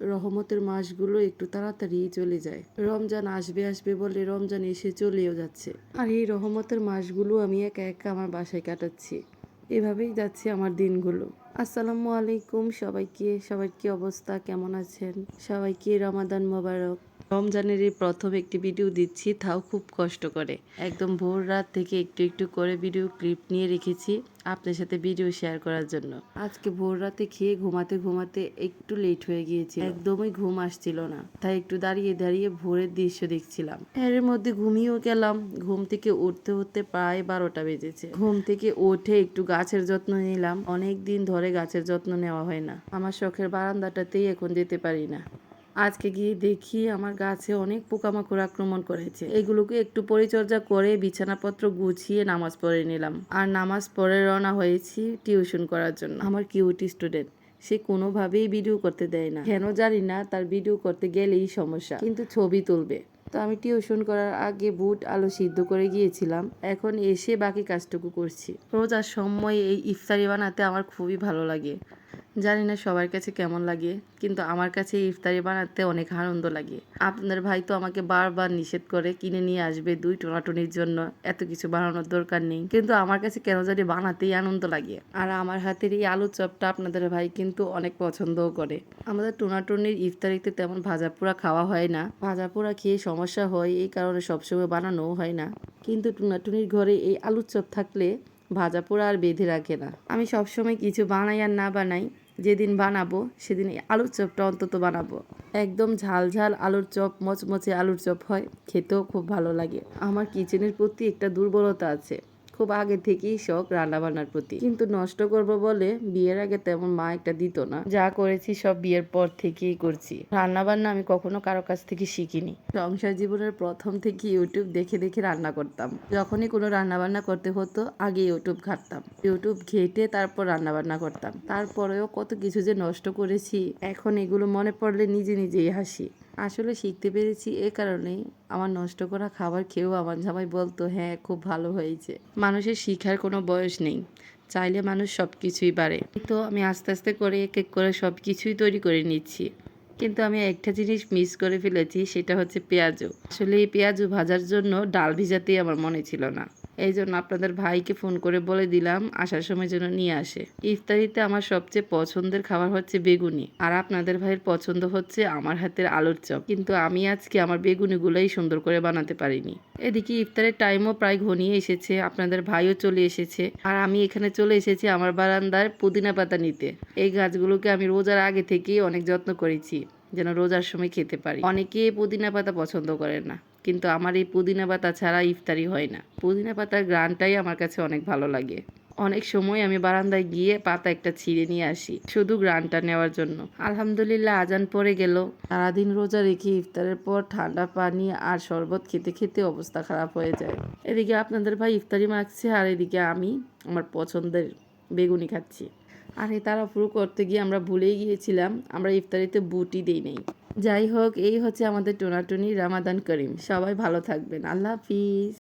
রহমতের মাসগুলো একটু তাড়াতাড়ি চলে যায়। রমজান আসবে আসবে বলে রমজান এসে চলেও যাচ্ছে। আর এই রহমতের মাসগুলো আমি একা একা আমার বাসায় কাটাচ্ছি। এভাবেই যাচ্ছে আমার দিনগুলো। আসসালামু আলাইকুম সবাইকে। সবার কি অবস্থা? কেমন আছেন? সবাইকে রমাদান মোবারক। রমজানের এই প্রথম একটি ভিডিও দিচ্ছি, তাও খুব কষ্ট করে। একদম ভোর রাত থেকে একটু একটু করে ভিডিও ক্লিপ নিয়ে রেখেছি আপনার সাথে ভিডিও শেয়ার করার জন্য। আজকে ভোর রাতে খেয়ে ঘুমাতে ঘুমাতে একটু লেট হয়ে গিয়েছে একদমই ঘুম আসছিল না, তাই একটু দাঁড়িয়ে দাঁড়িয়ে ভোরের দৃশ্য দেখছিলাম। এর মধ্যে ঘুমিয়েও গেলাম, ঘুম থেকে উঠতে উঠতে প্রায় বারোটা বেজেছে। ঘুম থেকে উঠে একটু গাছের যত্ন নিলাম, অনেক দিন ধরে গাছের যত্ন নেওয়া হয় না। আমার শখের বারান্দাটাতেই এখন যেতে পারি না। আজকে গিয়ে দেখি আমার গাছে অনেক পোকামাকড় আক্রমণ করেছে। এগুলোকে একটু পরিচর্যা করে বিছানাপত্র গুছিয়ে নামাজ পড়ে নিলাম। আর নামাজ পড়ে রওনা হয়েছি টিউশন করার জন্য। আমার কিউটি স্টুডেন্ট, সে কোনোভাবেই ভিডিও করতে দেয় না। কেন জানি না, তার ভিডিও করতে গেলেই সমস্যা। কিন্তু ছবি তুলবে। তো আমি টিউশন করার আগে বুট আলু সিদ্ধ করে গিয়েছিলাম। এখন এসে বাকি কাজটুকু করছি। রোজার সময় এই ইফতারি বানাতে আমার খুবই ভালো লাগে। জানি না সবার কাছে কেমন লাগে, কিন্তু আমার কাছে ইফতারি বানাতে অনেক আনন্দ লাগে। আপনাদের ভাই তো আমাকে বারবার নিষেধ করে, কিনে নিয়ে আসবে দুই টোনাটুনির জন্য, এত কিছু বানানোর দরকার নেই। কিন্তু আমার কাছে কেন জানি বানাতেই আনন্দ লাগে। আর আমার হাতের এই আলু চপটা আপনাদের ভাই কিন্তু অনেক পছন্দও করে। আমাদের টোনাটুনির ইফতারিতে তেমন ভাজা পোড়া খাওয়া হয় না। ভাজা পোড়া খেয়ে সমস্যা হয়, এই কারণে সবসময় বানানোও হয় না। কিন্তু টুনাটুনির ঘরে এই আলুর চপ থাকলে ভাজা পোড়া আর বেঁধে রাখে না। আমি সবসময় কিছু বানাই আর না বানাই, যেদিন বানাবো সেদিন আলুর চপটা অন্তত বানাবো। একদম ঝাল ঝাল আলুর চপ, মচমচে আলুর চপ হয়, খেতেও খুব ভালো লাগে। আমার কিচেনের প্রতি একটা দুর্বলতা আছে। খুব আগে থেকেই শখ রান্না বান্নার প্রতি। কিন্তু নষ্ট করব বলে বিয়ের আগে তেমন মা একটা দিত না। যা করেছি সব বিয়ের পর থেকেই করছি। রান্না বান্না আমি কখনো কারও কাছ থেকে শিখিনি। সংসার জীবনের প্রথম থেকে ইউটিউব দেখে দেখে রান্না করতাম। যখনই কোনো রান্না বান্না করতে হতো, আগে ইউটিউব ঘাটতাম। ইউটিউব ঘেটে তারপর রান্না বান্না করতাম। তারপরেও কত কিছু যে নষ্ট করেছি, এখন এগুলো মনে পড়লে নিজে নিজেই হাসি। আসলে শিখতে পেরেছি এ কারণেই। আমার নষ্ট করা খাবার খেয়েও আমার জামাই বলতো হ্যাঁ খুব ভালো হয়েছে। মানুষের শিখার কোনো বয়স নেই। চাইলে মানুষ সব কিছুই পারে। তো আমি আস্তে আস্তে করে এক এক করে সব কিছুই তৈরি করে নিচ্ছি। কিন্তু আমি একটা জিনিস মিস করে ফেলেছি, সেটা হচ্ছে পেঁয়াজু আসলে এই পেঁয়াজু ভাজার জন্য ডাল ভিজাতেই আমার মনে ছিল না। এই জন্য আপনাদের ভাইকে ফোন করে বলে দিলাম, আসার সময় যেন নিয়ে আসে। ইফতারিতে আমার সবচেয়ে পছন্দের খাবার হচ্ছে বেগুনি, আর আপনাদের ভাইয়ের পছন্দ হচ্ছে আমার হাতের আলুর চপ। কিন্তু আমি আজকে আমার বেগুনিগুলোই সুন্দর করে বানাতে পারিনি। এদিকে ইফতারের টাইমও প্রায় ঘনিয়ে এসেছে, আপনাদের ভাইও চলে এসেছে, আর আমি এখানে চলে এসেছি আমার বারান্দার পুদিনা পাতা নিতে। এই গাছগুলোকে আমি রোজার আগে থেকেই অনেক যত্ন করেছি, যেন রোজার সময় খেতে পারি। অনেকে পুদিনা পাতা পছন্দ করে না। কিন্তু আমার এই পুদিনা পাতা ছাড়া ইফতারি হয় না। পুদিনা পাতার গ্রানটাই আমার কাছে অনেক ভালো লাগে। অনেক সময় আমি বারান্দায় গিয়ে পাতা একটা ছিঁড়ে নিয়ে আসি, শুধু গ্রানটা নেওয়ার জন্য। আলহামদুলিল্লাহ আজান পড়ে গেল। সারাদিন রোজা রেখে ইফতারের পর ঠান্ডা পানি আর শরবত খেতে খেতে অবস্থা খারাপ হয়ে যায়। এদিকে আপনাদের ভাই ইফতারি মাখছে আর এদিকে আমি আমার পছন্দের বেগুনি খাচ্ছি। আর এই তাড়াহুড়ো করতে গিয়ে আমরা ভুলেই গিয়েছিলাম, আমরা ইফতারিতে বুটি দিই নেই। যাই হোক এই হচ্ছে আমাদের টোনাটুনি রামাদান করিম। সবাই ভালো থাকবেন। আল্লাহ হাফিজ।